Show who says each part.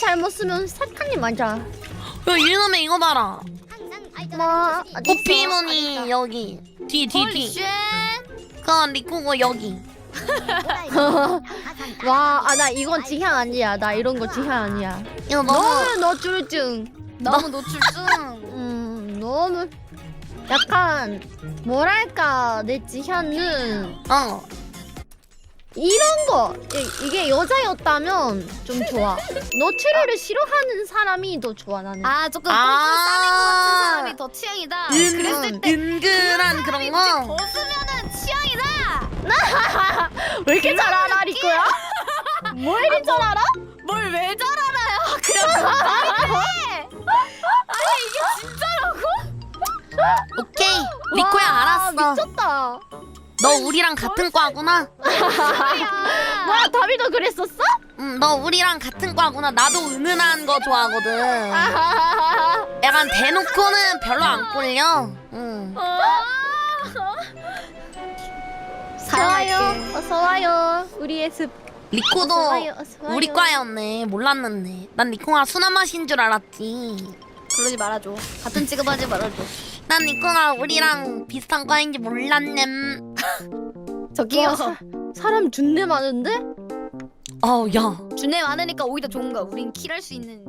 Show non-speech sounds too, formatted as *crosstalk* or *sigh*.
Speaker 1: 잘못 쓰면 사탄이 맞아.
Speaker 2: 야 이놈의 이거 봐라.
Speaker 1: 뭐
Speaker 2: 호피무늬 여기 뒤 뒤 뒤.
Speaker 3: 쉣.
Speaker 2: 그 리코고 여기. *laughs*
Speaker 1: 와, 아 나 이건 지향 아니야. 나 이런 거 지향 아니야.
Speaker 2: 이거 너무
Speaker 1: 너무 너줄증.
Speaker 3: 너무 노출증. *laughs*
Speaker 1: 음, 너무 약간 뭐랄까 내 지향은
Speaker 2: 어.
Speaker 1: 이런 거 이, 이게 여자였다면 좀 좋아. 너튜브를 싫어하는 사람이 더 좋아 나는.
Speaker 3: 아 조금
Speaker 2: 아.
Speaker 3: 싸는 것 같은 사람이 더 취향이다.
Speaker 2: 은,
Speaker 3: 그랬을 때
Speaker 2: 은근한 그런 거.
Speaker 3: 벗으면은 취향이다. *laughs*
Speaker 1: 왜 이렇게 잘 알아 리코야? 뭐 이리 잘 알아?
Speaker 3: 뭘 왜 잘 알아요? *laughs* 그냥 말해. 아니 이게 진짜라고?
Speaker 2: 오케이. 리코야
Speaker 1: 와,
Speaker 2: 알았어.
Speaker 1: 미쳤다.
Speaker 2: 너 우리랑 같은 과구나.
Speaker 3: 야. *laughs*
Speaker 1: 뭐야 다비도 그랬었어?
Speaker 2: 응, 너 우리랑 같은 과구나. 나도 은은한 거 좋아하거든.
Speaker 1: 아하하하. *laughs*
Speaker 2: 약간 대놓고는 별로 안 꼴려. 응.
Speaker 1: 좋아요. 어서 와요. 우리의 습.
Speaker 2: 리코도
Speaker 1: 어서 와요, 어서 와요.
Speaker 2: 우리 과였네. 몰랐는데. 난 리코가 순한 맛인 줄 알았지.
Speaker 3: 그러지 말아줘. 같은 취급하지 말아줘.
Speaker 2: 난 리코가 우리랑 비슷한 과인지 몰랐냄.
Speaker 3: 저기요.
Speaker 1: 와, 사, *laughs* 사람 준내 많은데?
Speaker 2: 어우 야.
Speaker 3: 준내 많으니까 오히려 좋은 거야. 우린 킬할 수 있는.